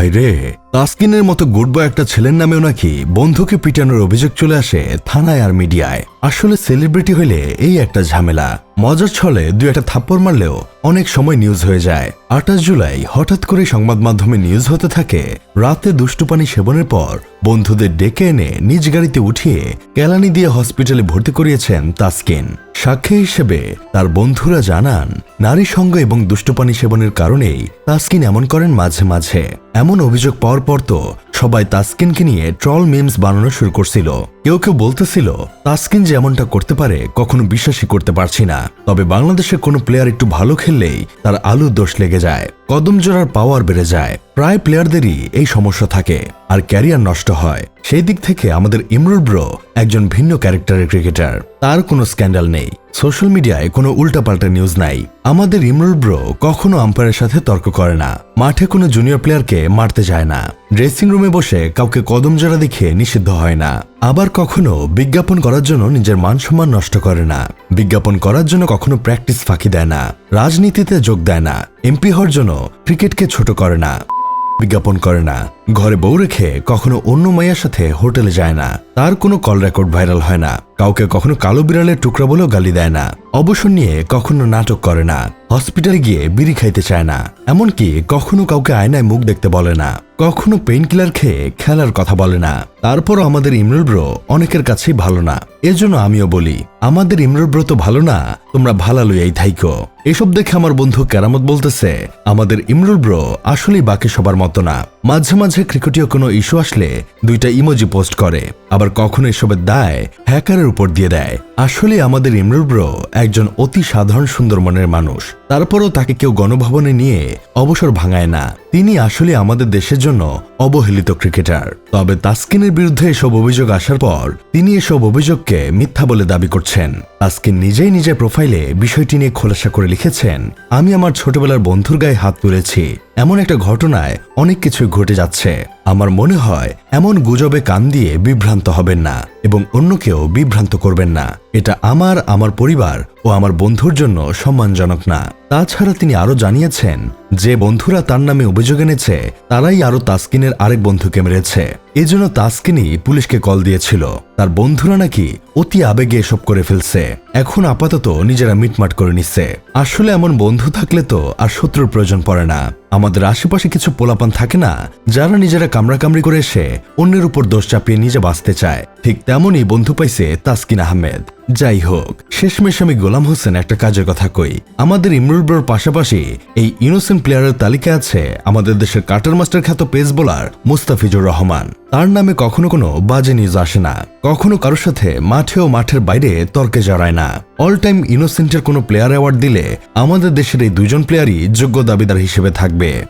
ভাই রে তাসকিনের মতো গুড বয় একটা ছেলের নামেও নাকি বন্ধুকে পিটানোর অভিযোগ চলে আসে থানায় আর মিডিয়ায়। আসলে সেলিব্রিটি হইলে এই একটা ঝামেলা। মজার ছলে দুই একটা থাপ্পড় মারলেও অনেক সময় নিউজ হয়ে যায়। আঠাশ জুলাই হঠাৎ করে সংবাদ মাধ্যমে নিউজ হতে থাকে, রাতে দুষ্টু পানি সেবনের পর বন্ধুদের ডেকে এনে নিজ গাড়িতে উঠিয়ে কেলানি দিয়ে হসপিটালে ভর্তি করিয়েছেন তাসকিন। সাক্ষী হিসেবে তার বন্ধুরা জানান, নারী সঙ্গ এবং দুষ্টুপানি সেবনের কারণেই তাসকিন এমন করেন মাঝে মাঝে। এমন অভিযোগ পাওয়ার পর তো সবাই তাসকিনকে নিয়ে ট্রল মিমস বানানো শুরু করছিল। কেউ কেউ বলতেছিল, তাসকিন যে এমনটা করতে পারে, কখনো বিশ্বাসই করতে পারছি না। তবে বাংলাদেশের কোনো প্লেয়ার একটু ভালো খেললেই তার আলুর দোষ লেগে যায়, কদম জোড়ার পাওয়ার বেড়ে যায়। প্রায় প্লেয়ারদেরই এই সমস্যা থাকে, আর ক্যারিয়ার নষ্ট হয়। সেই দিক থেকে আমাদের ইমরুল ব্রো একজন ভিন্ন ক্যারেক্টারের ক্রিকেটার তার কোনো স্ক্যান্ডাল নেই। সোশ্যাল মিডিয়ায় কোনো উল্টাপাল্টা নিউজ নাই। আমাদের ইমরুল ব্রো কখনো আম্পায়ারের সাথে তর্ক করে না। মাঠে কোনো জুনিয়র প্লেয়ারকে মারতে যায় না। ড্রেসিং রুমে বসে কাউকে কদম জোড়া দেখে নিষিদ্ধ হয় না। আবার কখনো বিজ্ঞাপন করার জন্য নিজের মান সম্মান নষ্ট করে না। বিজ্ঞাপন করার জন্য কখনো প্র্যাকটিস ফাঁকি দেয় না, রাজনীতিতে যোগ দেয় না এমপি হওয়ার জন্য ক্রিকেটকে ছোট করে না, বিজ্ঞাপন করে না। ঘরে বউ রেখে কখনো অন্য মাইয়ার সাথে হোটেলে যায় না। তার কোনো কল রেকর্ড ভাইরাল হয় না। কাউকে কখনো কালো বিড়ালের টুকরা বলেও গালি দেয় না। অবসর নিয়ে কখনো নাটক করে না। হসপিটালে গিয়ে বিড়ি খাইতে চায় না। এমনকি কখনো কাউকে আয়নায় মুখ দেখতে বলে না। কখনো পেইন কিলার খেয়ে খেলার কথা বলে না। তারপরও আমাদের ইমরুল ব্রো অনেকের কাছেই ভালো না। এজন্য আমিও বলি, আমাদের ইমরুল ব্রো তো ভালো না, তোমরা ভালা লইয়াই থাইকো। এসব দেখে আমার বন্ধু কেরামত বলতেছে, আমাদের ইমরুল ব্রো আসলেই বাকি সবার মতো না। মাঝে মাঝে ক্রিকেটীয় কোনো ইস্যু আসলে দুইটা ইমোজি পোস্ট করে, আবার কখনো এসবের দায় হ্যাকারের উপর দিয়ে দেয়। আসলে আমাদের ইমরুল ব্রো একজন অতি সাধারণ সুন্দর মনের মানুষ। তারপরও তাকে কেউ গণভবনে নিয়ে অবসর ভাঙায় না। তিনি আসলে আমাদের দেশের জন্য অবহেলিত ক্রিকেটার। তবে তাসকিনের বিরুদ্ধে এসব অভিযোগ আসার পর তিনি এসব অভিযোগকে মিথ্যা বলে দাবি করছেন। তাসকিন নিজেই নিজের প্রোফাইলে বিষয়টি নিয়ে খোলাসা করে লিখেছেন, আমি আমার ছোটবেলার বন্ধুর গায়ে হাত তুলেছি। এমন একটা ঘটনায় অনেক কিছুই ঘটে যাচ্ছে। আমার মনে হয়, এমন গুজবে কান দিয়ে বিভ্রান্ত হবেন না এবং অন্যকেও বিভ্রান্ত করবেন না। এটা আমার আমার পরিবার ও আমার বন্ধুর জন্য সম্মানজনক না। তাছাড়া তিনি আরও জানিয়েছেন যে বন্ধুরা তার নামে অভিযোগ এনেছে, তারাই আরও তাসকিনের আরেক বন্ধুকে মেরেছে। এজন্য তাসকিনই পুলিশকে কল দিয়েছিল। তার বন্ধুরা নাকি অতি আবেগে এসব করে ফেলছে। এখন আপাতত নিজেরা মিটমাট করে নিচ্ছে। আসলে এমন বন্ধু থাকলে তো আর শত্রুর প্রয়োজন পড়ে না। আমাদের আশেপাশে কিছু পোলাপান থাকে না, যারা নিজেরা কামড়াকামড়ি করে এসে অন্যের উপর দোষ চাপিয়ে নিজে বাঁচতে চায়। ঠিক তেমনই বন্ধু পাইছে তাসকিন আহমেদ। যাই হোক, শেষমেশ আমি গোলাম হোসেন একটা কাজের কথা কই। আমাদের ইমরুলবর পাশাপাশি এই ইনোসেন্ট প্লেয়ারের তালিকায় আছে আমাদের দেশের কাটার মাস্টার খ্যাত পেস বোলার মুস্তাফিজুর রহমান। তার নামে কখনো কোনো বাজে নিউজ আসে না। কখনো কারোর সাথে মাঠে ও মাঠের বাইরে তর্কে জড়ায় না। অল টাইম ইনোসেন্টের কোনো প্লেয়ার অ্যাওয়ার্ড দিলে আমাদের দেশের এই দুজন প্লেয়ারই যোগ্য দাবিদার হিসেবে থাকবে।